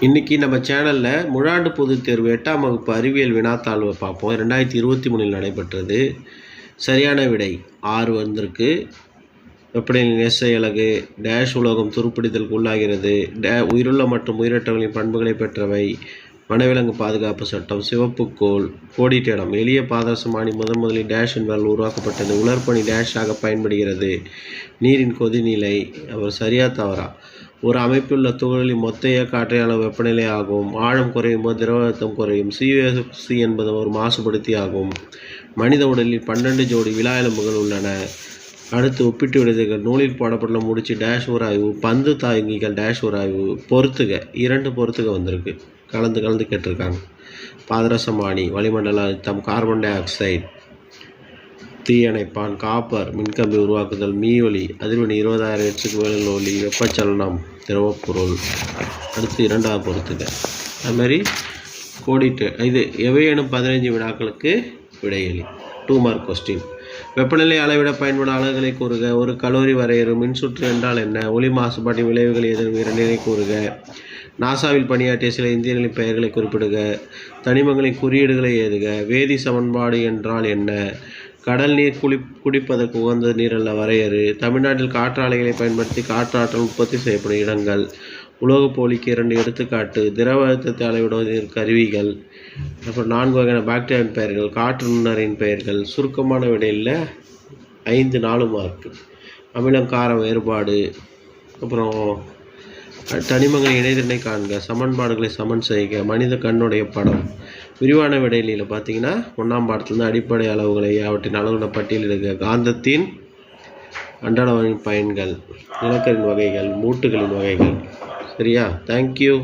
இன்றைக்கி நம்ம சேனலில் முழாண்டு பொதுத் தேர்வு எட்டாம் வகுப்பு அறிவியல் வினாத்தாழ்வை பார்ப்போம். ரெண்டாயிரத்தி இருபத்தி மூணில் நடைபெற்றது. சரியான விடை ஆறு வந்திருக்கு. வெப்பநிலை நெசை அலகு டேஷ் உலோகம் துருப்பிடித்தலுக்கு உள்ளாகிறது. டே உயிருள்ள மற்றும் உயிரற்றவர்களின் பண்புகளை பெற்றவை. வனவிலங்கு பாதுகாப்பு சட்டம் சிவப்புக்கோள் கோடிட்ட இடம் எளிய பாதரசமானி முதன் முதலில் டேஷ் என்பதால் உருவாக்கப்பட்டது. உலர்பனி டேஷாக பயன்படுகிறது. நீரின் கொதிநிலை அவர் சரியா தவறா? ஒரு அமைப்பிலுள்ள துகளின் மொத்த இயக்க ஆற்றல் வெப்பநிலை ஆகும். ஆழம் குறையும் போது திரவ அழுத்தம் குறையும். சிஎஃப்சி என்பது ஒரு மாசுபடுத்தி ஆகும். மனித உடலில் பன்னெண்டு ஜோடி விழா எலும்புகள் உள்ளன. அடுத்து ஒப்பிட்டு விடுதல்கள் நூலில் போடப்பட்டுள்ள முடிச்சு டேஷ் உராய்வு பந்து தாங்கிகள் டேஷ் உராய்வு பொறுத்துக. இரண்டு பொறுத்துக வந்திருக்கு. கலந்து கலந்து கேட்டிருக்காங்க. பாதரசமானி வளிமண்டல அழுத்தம் கார்பன் டை ஆக்சைடு தீயணைப்பான் காப்பர் மின்கம்பி உருவாக்குதல் மீவொலி அதிர்வெண் இருபதாயிரம் எட்ஸுக்கு மேல் ஒலி வெப்பச்சலனம் திரவப்பொருள். அடுத்து இரண்டாவது பொறுத்துக அதுமாதிரி கோடிட்டு இது எவையேனும் பதினைஞ்சு வினாக்களுக்கு விடையளி. டூ மார்க் கொஸ்டின் வெப்பநிலை அளவிட பயன்படும் அளவுகளை கூறுக. ஒரு கலோரி வரையறு மின்சுற்று என்றால் என்ன? ஒளி மாசுபாட்டின் விளைவுகள் எதிரும் இரண்டினை கூறுக. நாசாவில் பணியாற்றிய சில இந்தியர்களின் பெயர்களை குறிப்பிடுக. தனிமங்களின் குறியீடுகளை எழுதுக. வேதி சமன்பாடு என்றால் என்ன? கடல் நீர் குளி குடிப்பதற்கு உகந்த நீர் அல்ல வரையறு. தமிழ்நாட்டில் காற்றாலைகளை பயன்படுத்தி காற்றாற்றல் உற்பத்தி செய்யப்படும் இடங்கள். உலோகப் போலிக்கு இரண்டு எடுத்துக்காட்டு திரவ அழுத்தத்தை அளவிடுவதற்கு கருவிகள். அப்புறம் நான்கு வகையான பாக்டீரியாவின் பெயர்கள் காற்று நுண்ணறியின் பெயர்கள். சுருக்கமான விடையில் ஐந்து நாலு மார்க்கு அமிலம் கார வேறுபாடு. அப்புறம் தனிமங்கள் இணைதிறனை காண்க சமன்பாடுகளை சமன் செய்க மனித கண்ணுடைய படம். விரிவான விடையிலில் பார்த்தீங்கன்னா ஒன்றாம் பாடத்துலேருந்து அடிப்படை அளவுகளை அவற்றின் அளவுகளை பட்டியலிடுக காந்தத்தின் அன்றாட பயன்கள் நிலக்கரின் வகைகள் மூட்டுகளின் வகைகள். சரியா? தேங்க்யூ